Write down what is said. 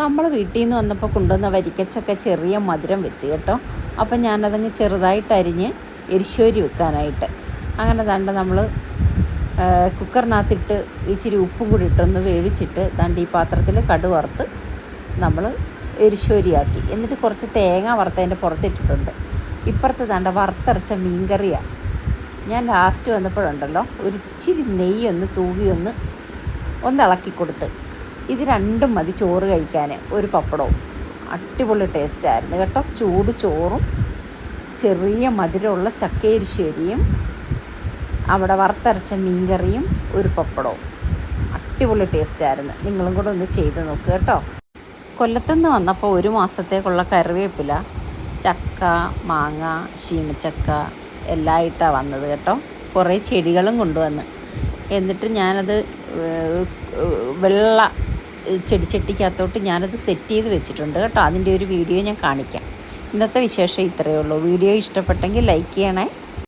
നമ്മൾ വീട്ടിൽ നിന്ന് വന്നപ്പോൾ കൊണ്ടുവന്ന വരിക്കച്ചക്ക ചെറിയ മധുരം വെച്ച് കേട്ടോ. അപ്പം ഞാനതങ്ങ് ചെറുതായിട്ട് അരിഞ്ഞ് എരിശ്ശേരി വെക്കാനായിട്ട്. അങ്ങനെ ദണ്ട നമ്മൾ കുക്കറിനകത്തിട്ട് ഇച്ചിരി ഉപ്പും കൂടി ഇട്ടൊന്ന് വേവിച്ചിട്ട് തണ്ട് ഈ പാത്രത്തിൽ കടു വറുത്ത് നമ്മൾ എരിശ്ശേരിയാക്കി. എന്നിട്ട് കുറച്ച് തേങ്ങ വറുത്തതിന്റെ പുറത്തിട്ടിട്ടുണ്ട്. ഇപ്പുറത്തെ ദണ്ട വറുത്തരച്ച മീൻകറിയാണ് ഞാൻ ലാസ്റ്റ് വന്നപ്പോഴുണ്ടല്ലോ ഒരിച്ചിരി നെയ്യൊന്ന് തൂകിയൊന്ന് ഒന്ന് ഇളക്കി കൊടുത്ത് ഇത് രണ്ടും മതി ചോറ് കഴിക്കാൻ. ഒരു പപ്പടവും. അടിപൊളി ടേസ്റ്റായിരുന്നു കേട്ടോ. ചൂട് ചോറും ചെറിയ മധുരമുള്ള ചക്കയരിശ്ശേരിയും അവിടെ വറുത്തരച്ച മീൻകറിയും ഒരു പപ്പടവും. അടിപൊളി ടേസ്റ്റായിരുന്നു നിങ്ങളും കൂടെ ഒന്ന് ചെയ്ത് നോക്കുക കേട്ടോ. കൊല്ലത്തുനിന്ന് വന്നപ്പോൾ ഒരു മാസത്തേക്കുള്ള കറിവേപ്പില ചക്ക മാങ്ങ ശീമച്ചക്ക എല്ലാം ഇട്ടാണ് വന്നത് കേട്ടോ. കുറേ ചെടികളും കൊണ്ടുവന്ന്. എന്നിട്ട് ഞാനത് വെള്ള ചെടിച്ചട്ടിക്കകത്തോട്ട് ഞാനത് സെറ്റ് ചെയ്ത് വെച്ചിട്ടുണ്ട് കേട്ടോ. അതിന്റെ ഒരു വീഡിയോ ഞാൻ കാണിക്കാം. ഇന്നത്തെ വിശേഷം ഇത്രയേ ഉള്ളൂ. വീഡിയോ ഇഷ്ടപ്പെട്ടെങ്കിൽ ലൈക്ക് ചെയ്യണേ.